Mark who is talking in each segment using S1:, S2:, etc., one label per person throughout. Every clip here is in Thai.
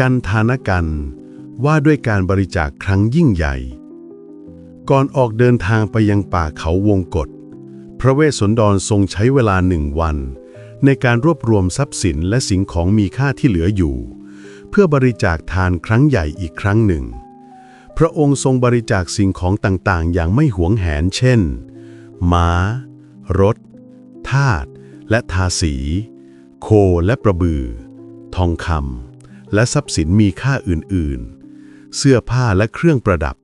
S1: กันทานกันว่าด้วยการบริจาคครั้งยิ่งใหญ่ ก่อนออกเดินทางไปยังป่าเขาวงกฏพระเวสสันดรทรงใช้เวลาหนึ่งวัน ในการรวบรวมทรัพย์สินและสิ่งของมีค่าที่เหลืออยู่ เพื่อบริจาคทานครั้งใหญ่อีกครั้งหนึ่ง พระองค์ทรงบริจาคสิ่งของต่างๆ อย่างไม่หวงแหน เช่น ม้า รถ ทาสและทาสี โคและประบือ ทองคำ และทรัพย์สินมีค่าอื่นๆ เสื้อผ้าและเครื่องประดับ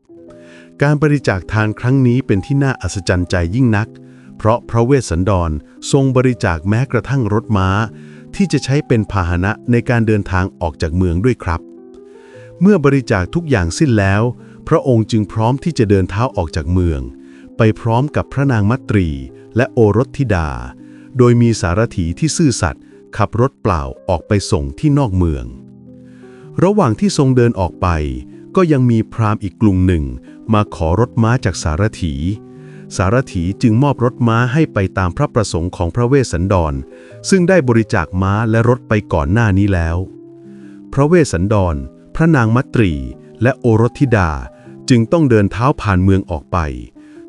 S1: การบริจาคทานครั้งนี้เป็นที่น่าอัศจรรย์ใจยิ่งนัก เพราะพระเวสสันดรทรงบริจาคแม้กระทั่งรถม้า ที่จะใช้เป็นพาหนะในการเดินทางออกจากเมืองด้วยครับ เมื่อบริจาคทุกอย่างสิ้นแล้ว พระองค์จึงพร้อมที่จะเดินเท้าออกจากเมือง ไปพร้อมกับพระนางมัตรี และโอรสธิดา โดยมีสารถีที่ซื่อสัตย์ขับรถเปล่าออกไปส่งที่นอกเมือง ระหว่างที่ทรงเดินออกไป ก็ยังมีพราหมณ์อีกกลุ่มหนึ่ง มาขอรถม้าจากสารถี สารถีจึงมอบรถม้าให้ไปตามพระประสงค์ของพระเวสสันดร ซึ่งได้บริจาคม้าและรถไปก่อนหน้านี้แล้ว พระเวสสันดร พระนางมัตรี และโอรสธิดาจึงต้องเดินเท้าผ่านเมืองออกไป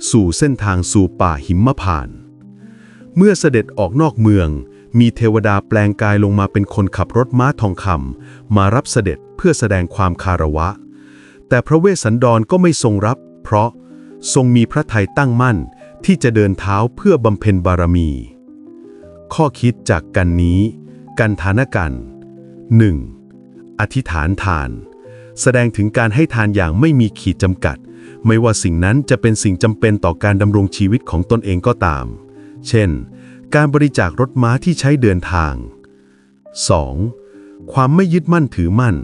S1: สู่เส้นทางสู่ป่าหิมพาน เมื่อเสด็จออกนอกเมือง มีเทวดาแปลงกายลงมาเป็นคนขับรถม้าทองคำมารับเสด็จเพื่อแสดงความคาระวะ แต่พระเวสสันดรก็ไม่ทรงรับ เพราะทรงมีพระทัยตั้งมั่นที่จะเดินเท้าเพื่อบำเพ็ญบารมี ข้อคิดจากกันนี้ กันทานกัน 1. อธิษฐานทาน แสดงถึงการให้ทานอย่างไม่มีขีดจำกัด ไม่ว่าสิ่งนั้นจะเป็นสิ่งจำเป็นต่อการดำรงชีวิตของตนเองก็ตาม เช่น การบริจาครถม้าที่ใช้เดินทาง 2. ความไม่ยึดมั่นถือมั่น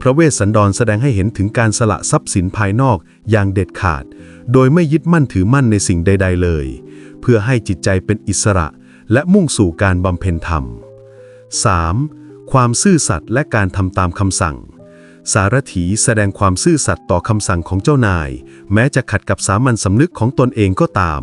S1: พระเวสสันดรแสดงให้เห็นถึงการสละทรัพย์สินภายนอกอย่างเด็ดขาด โดยไม่ยึดมั่นถือมั่นในสิ่งใด ๆ เลย เพื่อให้จิตใจเป็นอิสระ และมุ่งสู่การบำเพ็ญธรรม 3. ความซื่อสัตย์และการทำตามคำสั่ง สารถีแสดงความซื่อสัตย์ต่อคำสั่งของเจ้านาย แม้จะขัดกับสามัญสำนึกของตนเองก็ตาม